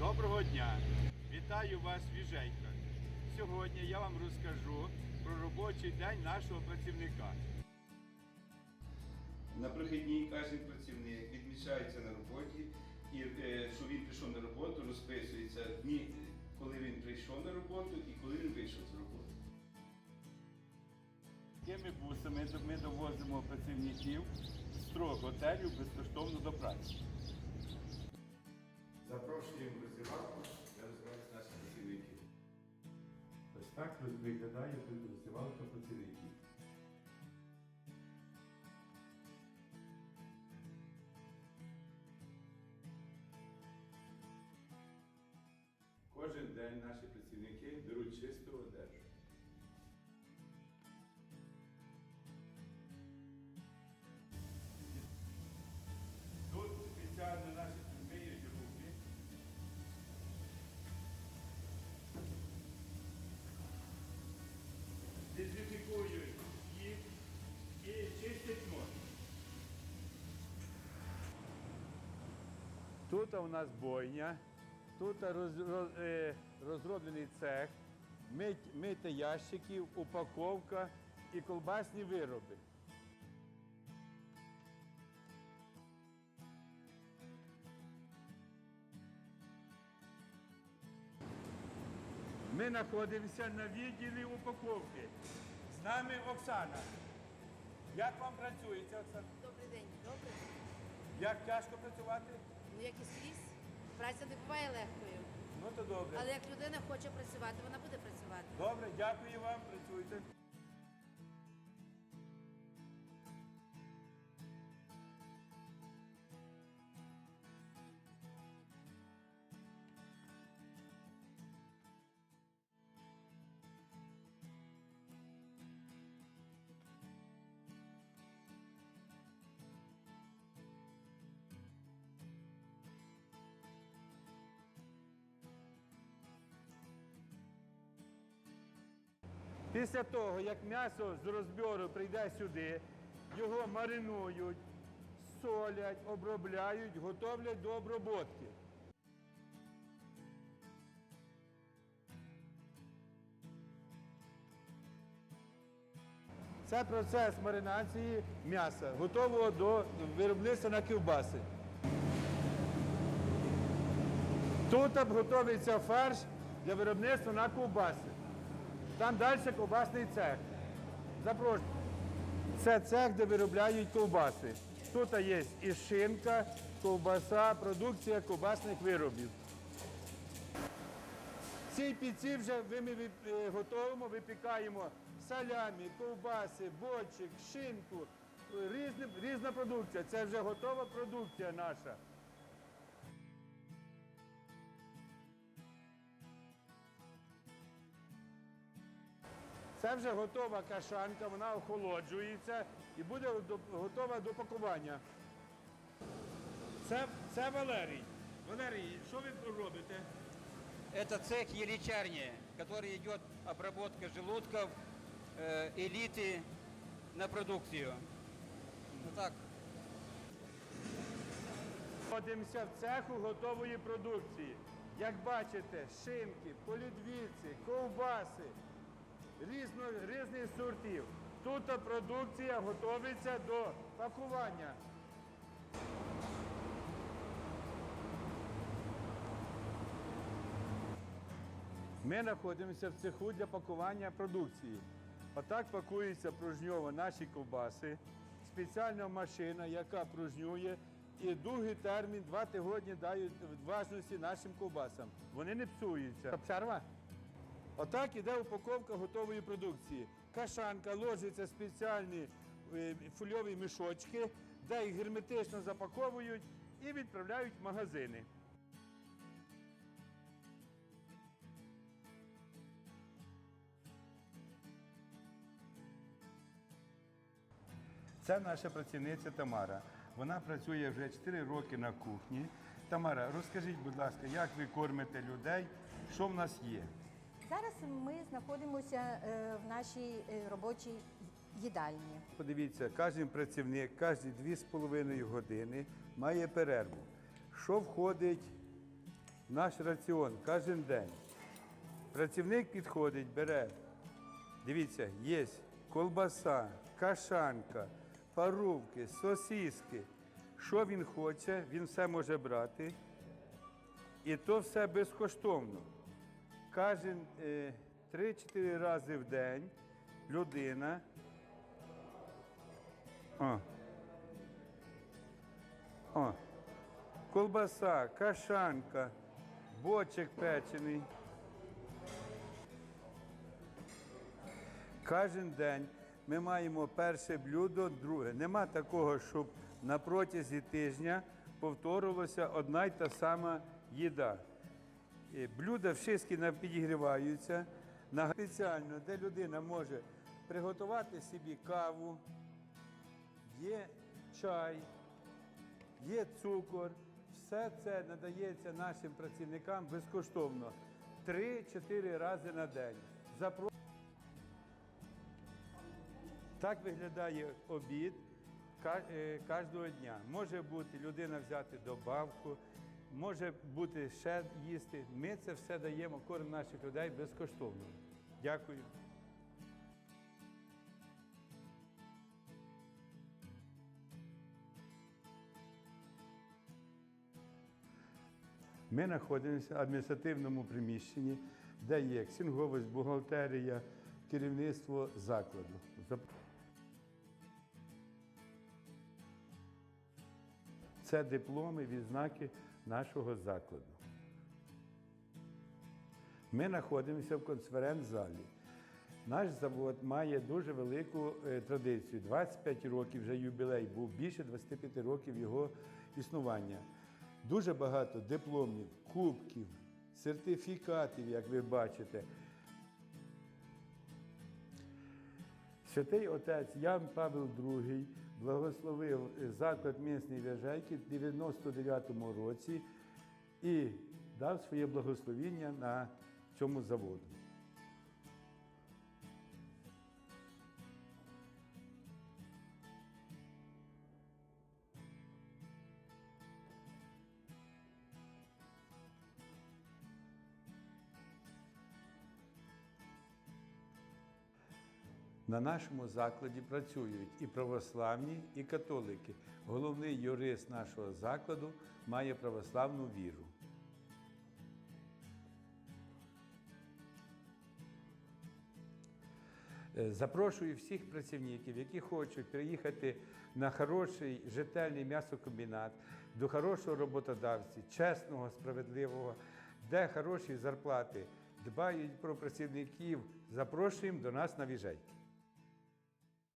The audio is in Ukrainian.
Доброго дня! Вітаю вас в Віжейках. Сьогодні я вам розкажу про робочий день нашого працівника. На прохідній кожен працівник відмічається на роботі, і е, що він прийшов на роботу, розписується дні, коли він прийшов на роботу і коли він вийшов з роботи. Такими бусами ми довозимо працівників з трьох готелів безкоштовно до праці. Запрошуємо в роздівалку, де розвиваються наші працівники. Ось так виглядає роздівалка працівників. Кожен день наші працівники беруть чисту одежу. Тут у нас бойня, тут е, розроблений цех, мить, мити ящиків, упаковка і колбасні вироби. Ми знаходимося на відділі упаковки. З нами Оксана. Як вам працюється, Оксана? Добрий день, добре. Як тяжко працювати? Ну як і скрізь, праця не буває легкою. Ну то добре. Але як людина хоче працювати, вона буде працювати. Добре, дякую вам, працюйте. Після того, як м'ясо з розбору прийде сюди, його маринують, солять, обробляють, готовлять до оброботки. Це процес маринації м'яса, готового до виробництва на ковбаси. Тут готується фарш для виробництва на ковбаси. Там далі ковбасний цех. Запрошую. Це цех, де виробляють ковбаси. Тут є і шинка, ковбаса, продукція ковбасних виробів. Цій піці вже ми е, готуємо, випікаємо салямі, ковбаси, бочик, шинку, різна продукція. Це вже готова продукція наша. Це вже готова кашанка, вона охолоджується і буде до- готова до пакування. Це, це Валерій. Валерій, що ви робите? Это цех еличарни, который идет обработка желудков э, элиты на продукцию. Ну так, Знаходимося в цеху готової продукції. Як бачите, шинки, полідвіці, ковбаси, різно, різних сортів. Тут продукція готується до пакування. Ми знаходимося в цеху для пакування продукції. Отак пакуються пружньово наші ковбаси. Спеціальна машина, яка пружнює, і довгий термін, два тижні дають важності нашим ковбасам. Вони не псуються. Обсерва? Отак іде упаковка готової продукції. Кашанка ложиться спеціальні е, фольові мішочки, де їх герметично запаковують і відправляють в магазини. Це наша працівниця Тамара. Вона працює вже 4 роки на кухні. Тамара, розкажіть, будь ласка, як ви кормите людей, що в нас є? Зараз ми знаходимося е, в нашій е, робочій їдальні. Подивіться, кожен працівник кожні 2,5 години має перерву. Що входить в наш раціон кожен день. Працівник підходить, бере. Дивіться, є колбаса, кашанка, парувки, сосиски. Що він хоче, він все може брати. І то все безкоштовно. Кожен е, 3-4 рази в день людина. О. О. Колбаса, кашанка, бочок печений. Кожен день ми маємо перше блюдо, друге. Нема такого, щоб на протязі тижня повторювалася одна й та сама їда. Е, Блюда всі підігріваються спеціально, де людина може приготувати собі каву, є чай, є цукор. Все це надається нашим працівникам безкоштовно 3-4 рази на день. Запро- Так виглядає обід е, кожного дня. Може бути людина взяти добавку, може бути ще їсти. Ми це все даємо корм наших людей безкоштовно. Дякую. Ми знаходимося в адміністративному приміщенні, де є ксінговість, бухгалтерія, керівництво закладу. Це дипломи, відзнаки нашого закладу. Ми знаходимося в конференц-залі. Наш завод має дуже велику е, традицію. 25 років вже юбілей був, більше 25 років його існування. Дуже багато дипломів, кубків, сертифікатів, як ви бачите. Святий отець Ян Павел II благословив заклад місної в'яжайки в 99-му році і дав своє благословіння на цьому заводу. На нашому закладі працюють і православні, і католики. Головний юрист нашого закладу має православну віру. Е, Запрошую всіх працівників, які хочуть приїхати на хороший жителний м'ясокомбінат, до хорошого роботодавця, чесного, справедливого, де хороші зарплати, дбають про працівників. Запрошуємо до нас на віжейки.